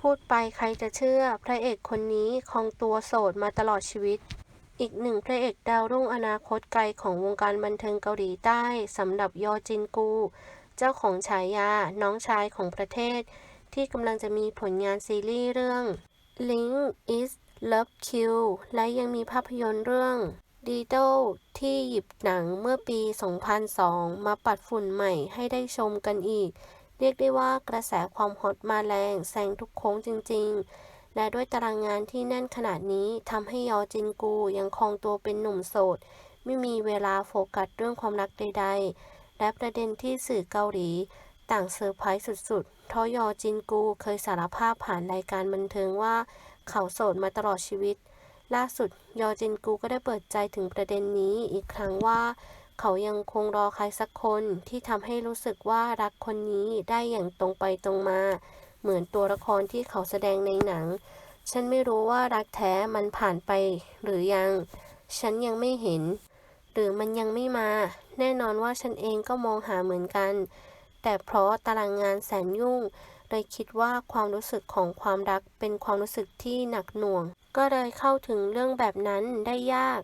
พูดไปใครจะเชื่อ พระเอกคนนี้คองตัวโสดมาตลอดชีวิต อีกหนึ่งพระเอกดาวรุ่งอนาคตไกลของวงการบันเทิงเกาหลีใต้สำหรับยอจินกู เจ้าของฉายา น้องชายของประเทศ ที่กำลังจะมีผลงานซีรีส์เรื่อง Link is Love Q และยังมีภาพยนตร์เรื่อง d i d o ที่หยิบหนังเมื่อปี 2002 มาปัดฝุ่นใหม่ให้ได้ชมกันอีก เรียกได้ว่ากระแสความฮอตมาแรงแซงทุกโค้งจริง ๆ และด้วยตารางงานที่แน่นขนาดนี้ทำให้ยอจินกูยังคงตัวเป็นหนุ่มโสด ไม่มีเวลาโฟกัสเรื่องความรักใด ๆ และประเด็นที่สื่อเกาหลี ต่างเซอร์ไพรส์สุดๆเพราะยอจินกูเคยสารภาพผ่านรายการบันเทิงว่า เขาโสดมาตลอดชีวิต ล่าสุดยอจินกูก็ได้เปิดใจถึงประเด็นนี้อีกครั้งว่า เขายังคงรอใครสักคนที่ทำให้รู้สึกว่ารักคนนี้ได้อย่างตรงไปตรงมา เหมือนตัวละครที่เขาแสดงในหนัง ฉันไม่รู้ว่ารักแท้มันผ่านไปหรือยัง ฉันยังไม่เห็น หรือมันยังไม่มา แน่นอนว่าฉันเองก็มองหาเหมือนกัน แต่เพราะตารางงานแสนยุ่งเลยคิดว่าความรู้สึกของความรักเป็นความรู้สึกที่หนักหน่วง ก็เลยเข้าถึงเรื่องแบบนั้นได้ยาก